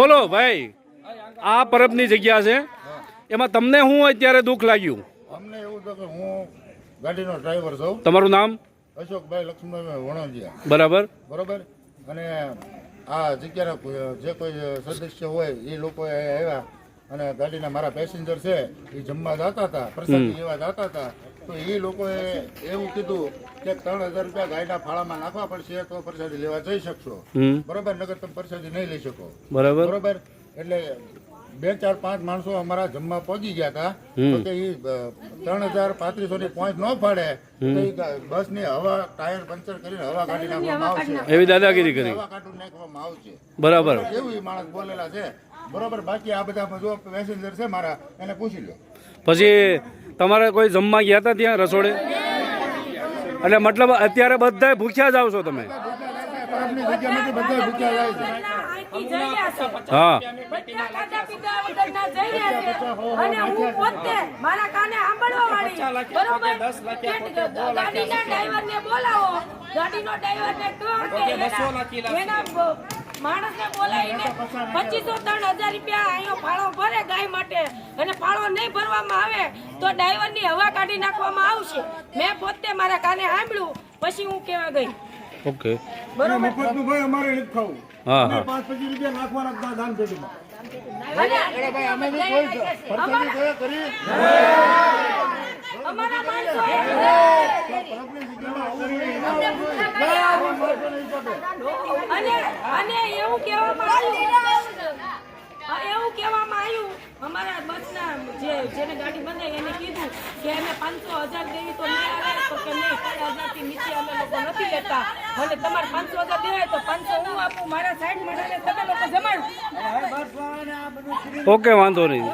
બોલો ભાઈ આ પરબની જગ્યા છે. એમાં તમને હું અત્યારે દુઃખ લાગ્યું? અમને એવું તો કે હું ગાડીનો ડ્રાઈવર છું. તમારું નામ? અશોકભાઈ લક્ષ્મણભાઈ વણોદિયા. બરાબર. બરાબર? અને આ જગ્યાના જે કોઈ સદસ્ય હોય એ લોકો આવ્યા. અને ગાડીના મારા પેસેન્જર છે એ જમવા જતા હતા પ્રસાદ લેવા જતા હતા. તો એ લોકોએ એવું કીધું કે ત્રણ હજાર રૂપિયા ગાયના ફાળામાં નાખવા પડશે તો પરસાદી લેવા જઈ શકશો. બરોબર? નગર તમે પરસાદી નહીં લઈ શકો. બરાબર. બરોબર? એટલે બે ચાર પાંચ માણસો અમારા જમવા પહોંચી ગયા હતા. તો કે ઈ ત્રણ હજાર પાંત્રીસો ની પોઈન્ટ ન ફાડે તો બસની હવા ટાયર પંચર કરીને હવા કાઢી નાખવામાં આવશે. એવી દાદાગીરી કરી. હવા કાઢી નાખવામાં આવશે. બરાબર. એવું માણસ બોલેલા છે? બરોબર? બાકી આ બધા જો પેસેન્જર છે મારા એને પૂછી લો. પછી તમારે કોઈ જમવા ગયા હતા ત્યાં રસોડે એટલે મતલબ અત્યારે બધા ભૂખ્યા જ આવશો તમે. હા બધા ખાધા પીધા વગરના જઈ રહ્યા છે. અને હું પોતે મારા કાને સાંભળવા વાળી. બરોબર? કે ગાડીના ડ્રાઈવરને બોલાવો. ગાડીનો ડ્રાઈવરને કહો કે એના- એના બ- માણસને બોલાવીને પચીસો ત્રણ હજાર રૂપિયા અહીંયા ફાળો ભરે ગાય માટે અને ફાળો નહીં ભરવામાં આવે તો ડ્રાઈવરની હવા કાઢી નાખવામાં આવશે. મેં પોતે મારા કાને સાંભળ્યું પછી હું કેવા ગઈ. ઓકે. બરોબર? મફતનું ભાઈ અમારે નથી ખાવું. હા હા. પાંચ પચીસ રૂપિયા નાખવાના દાન પેટીમાં એટલે ભાઈ અમે બી કોઈ પ્રસાદી કોઈ કરી અમારા માણસો પરબની જગ્યામાં આવું નહીં. અને અને એવું કહેવામાં આવ્યું. એવું કહેવામાં આવ્યું. અમારા બસના જે જેને ગાડી બનાવી એને કીધું કે એને પાંચસો હજાર દેવી તો નહીં આવે તો કે નહીં ત્રણ હજારથી નીચે અમે લોકો નથી લેતા. અને તમારે પાંચસો હજાર દેવાય તો પાંચસો હું આપું મારા સાઈડ માટે તમે લોકો જમાડો. ઓકે વાંધો નહીં.